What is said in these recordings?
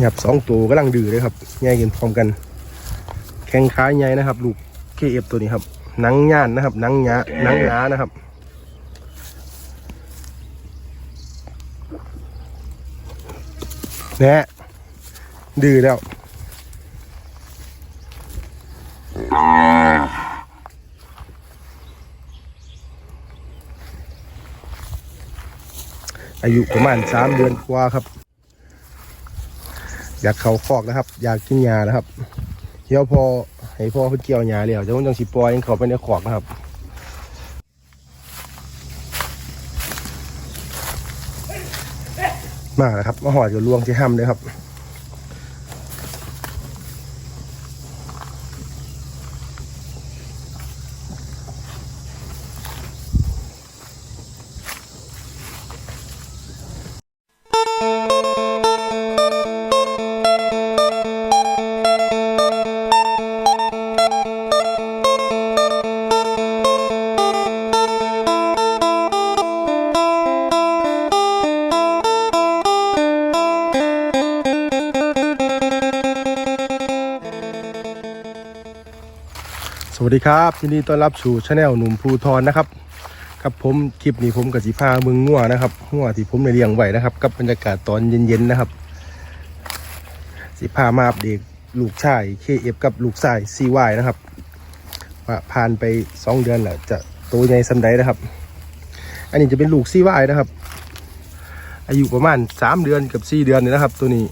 หยับสองตัวกำลังดื้อเลยครับแย่กินพร้อมกัน แข้งขาใหญ่นะครับ ลูกเคเอฟตัวนี้ครับหนังย่านนะครับหนังหยาหนังหนานะครับแนะดื้อแล้วอายุประมาณสามเดือนกว่าครับ อยากเขาคอกนะครับ อยากกินยานะครับเดี๋ยวพอให้พ่อเพิ่นเกี่ยวยาแล้วจะมันจังสิปล่อยให้เขาไปในขอกนะครับมาแล้วครับมาหอดอยู่ลวงที่ห้ำเลยครับ วัสดีครับยินดีต้อนรับสู่ช anel หนุ่มภูทรนะครับครับผมคลิปนี้ผมกับสีพาเมืองงัวนะครับงัวที่ผมได้เลี้ยงไว้นะครับกับบรรยากาศตอนเย็นๆนะครับสีพามาอัปเดตลูกชาย KF กับลูกชาย CY นะครับว่าผ่านไป2เดือนแล้วจะโตใหญ่สันใดนะครับ อันนี้จะเป็นลูก CY นะครับ อายุประมาณ3เดือนกับ4เดือนนี่นะครับ ตัวนี้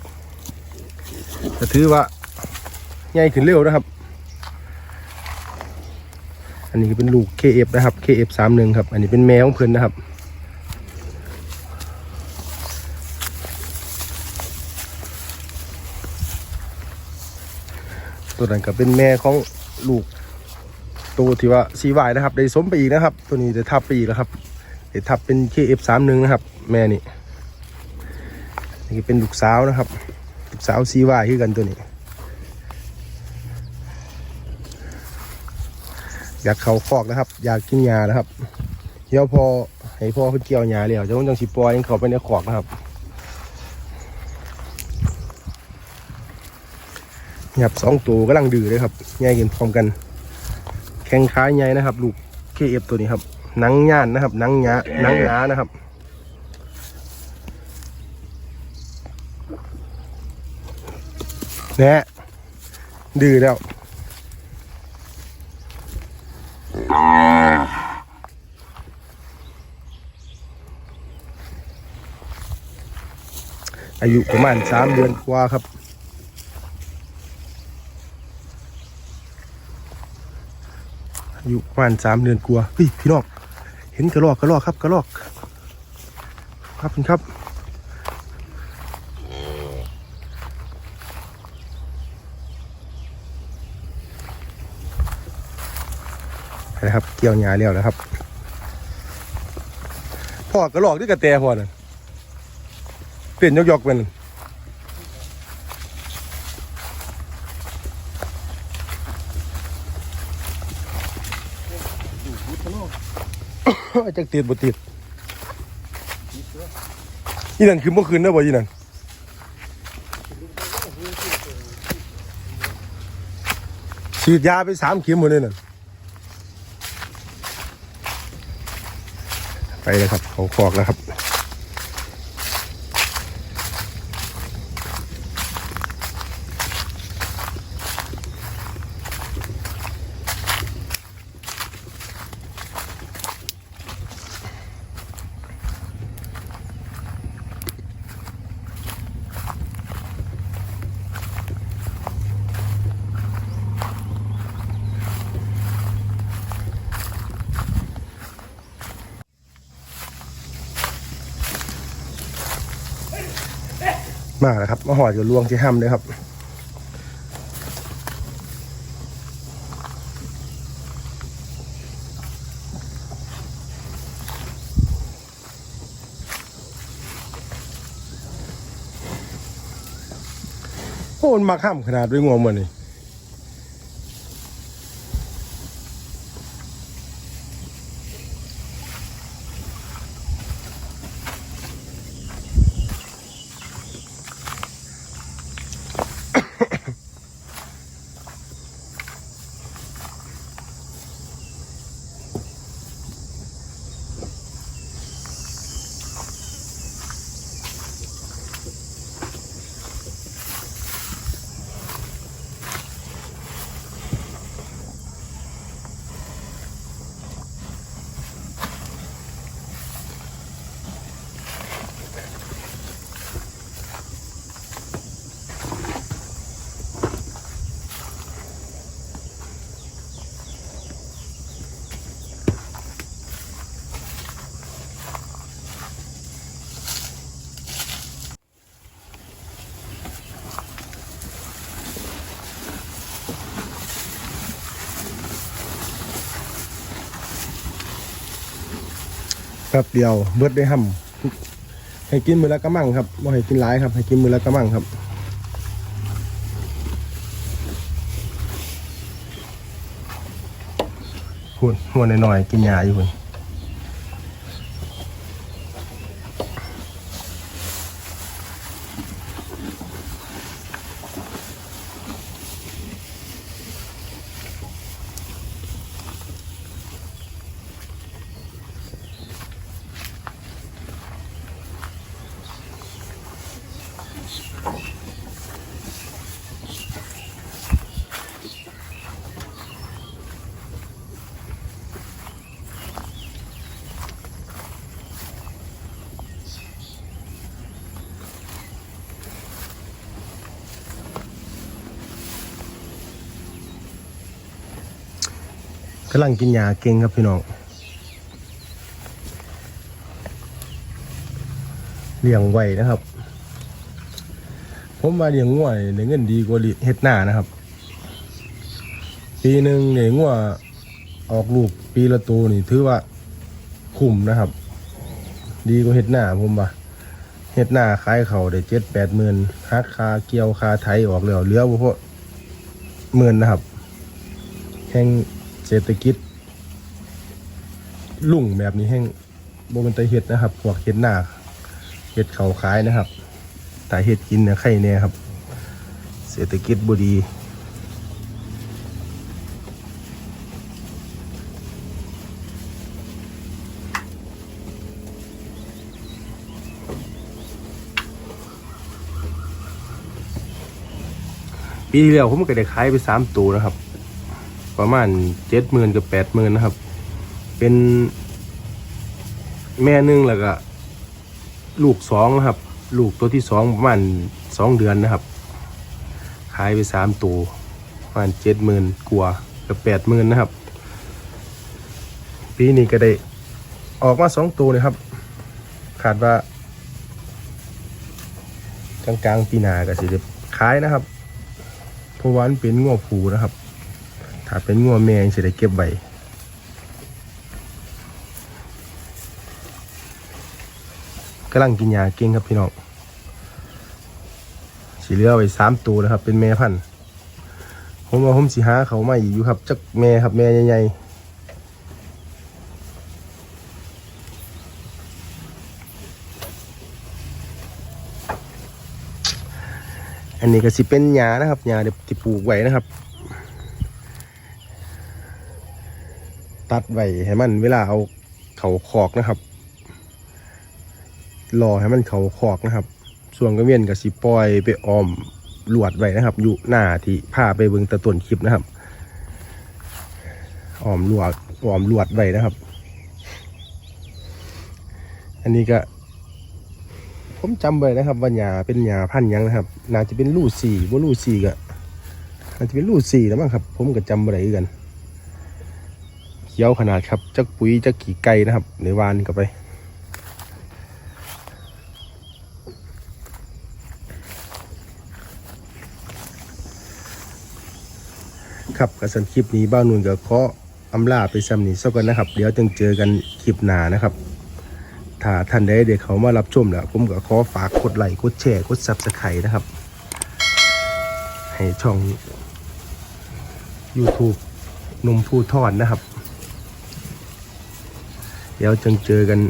จะถือว่าใหญ่ขึ้นเร็วนะครับ อันนี้เป็นลูก KF นะครับ KF 3 1ครับ อันนี้เป็นแมวของเพื่อนนะครับ ตัวนั้นก็เป็นแม่ของลูกตัวที่ว่าซีวายนะครับ ได้สมไปอีกนะครับ ตัวนี้จะทับไปอีกแล้วครับได้ทับเป็น KF 3 1นะครับ แม่นี่นี่เป็นลูกสาวนะครับ ลูกสาวซีวายคือกันตัวนี้ อยากเขาคอกนะครับ อยากกินยานะครับเดี๋ยวพอให้พ่อเพิ่นเกี่ยวยาแล้วจะมันจังสิปล่อยให้เขาไปในคอกนะครับหยับสองตัวกำลังดื้อเลยครับแย่กินพร้อมกัน แข้งขาใหญ่นะครับ ลูกเคเอฟตัวนี้ครับหนังย่านนะครับหนังยาหนังหนานะครับแนะดื้อแล้ว อายุประมาณสามเดือนกว่าครับ อายุประมาณสามเดือนกว่าเฮ้ยพี่น้องเห็นกระรอกกระรอกครับกระรอก ครับคุณครับนะครับเกี่ยวหญ้าแล้วนะครับพ่อกระรอกด้วยกระแตพ่อน่ะ เปลี่ยนยกยกๆเป็นจักติดบ่ติดยี่นั่นคือเมื่อคืนนะบ่ยี่นั่นฉีดยาไปสามเข็มหมดเลยนั่นไปเลยครับเขาคอกแล้วครับ มาแล้วครับมาหอดอยู่ลวงที่ห้ำเลยครับโอ้มันมาข้ามขนาดด้วยงวงมันนี่ ครับเดียวเบิดได้ห้ำให้กินมือละกระมังครับไม่ให้กินหลายครับให้กินมือละกระมังครับพูดหัวหน่อยๆกินยาอยู่คุณ กำลังกินยาเก่งครับพี่น้องเลี้ยงไว้นะครับ ผมมาเลี้ยงงัวนี่ได้เงินดีกว่าเฮ็ดหน้านะครับ ปีหนึ่งเนี่ยงัวออกลูกปีละตัวนี่ถือว่าคุ้มนะครับ ดีกว่าเฮ็ดหน้าผมว่าเฮ็ดหน้าขายเขาได้เจ็ดแปดหมื่นฮักคาเกี่ยวคาไทยออกแล้วเหลือบ่พอหมื่นนะครับแห่ง เศรษฐกิจลุ่งแบบนี้แห่งโบเป็นตาเห็ดนะครับพวกเห็ดหน้าเห็ดเขาขายนะครับแต่เห็ดกินเนี่ยไข่เนี่ยครับ เศรษฐกิจบดีปีที่แล้วผมก็ได้ขายไปสามตัวนะครับ ประมาณเจ็ดหมื่นกับแปดหมื่นนะครับ เป็นแม่หนึ่งแล้วก็ ลูกสองนะครับ ลูกตัวที่สองประมาณสองเดือนนะครับ ขายไปสามตัวประมาณเจ็ดหมื่นกว่ากับแปดหมื่นนะครับ ปีนี้ก็ได้ออกมาสองตัวเลยครับขาดว่ากลางๆปีหนาก็สิได้ขายนะครับเพราะว่ามันเป็นงวผูนะครับ ถ้าเป็นงัวแมงสิได้เก็บไว้กำลังกินยาเก่งครับพี่น้องสีเหลือไว้สามตัวนะครับ เป็นแม่พันธุ์ผมว่าผมสีหาเขามาอยู่ครับจักแม่ครับแม่ใหญ่อันนี้ก็สิเป็นหญ้านะครับหญ้าเดี๋ยวที่ปลูกไว้นะครับ ตัดไว้ให้มันเวลาเอาเขาคอกนะครับรอให้มันเขาคอกนะครับ ส่วนกระเวียนกับสิปล่อยไปออมลวดไว้นะครับ อยู่หน้าที่พาไปเบิ่งตะต้นคลิปนะครับออมลวดออมลวดไว้นะครับ อันนี้ก็ ผมจำไว้นะครับว่าหญ้าเป็นหญ้าพันยังนะครับน่าจะเป็นลูสี่ว่าลูสี่ก็น่าจะเป็นลูสี่แล้วมั้งครับ ผมก็จำไม่ได้กัน เขียวขนาดครับจักปุ๋ยจักขี่ไก่นะครับในวานก็ไปครับกระสันคลิปนี้บ้านนุ่นก็ขออำลาไปซ้ำนี้สักกันนะครับ เดี๋ยวจึงเจอกันคลิปหน้านะครับ ถ้าท่านใดเด็กเขามารับชมแล้วผมก็ขอฝากกดไลค์กดแชร์กดซับสไครต์นะครับ ให้ช่อง YouTube นมผู้ทอดนะครับ เดี๋ยวจังเจอกัน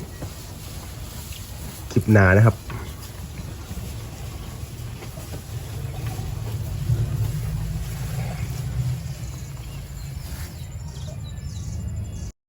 คลิปหน้านะครับ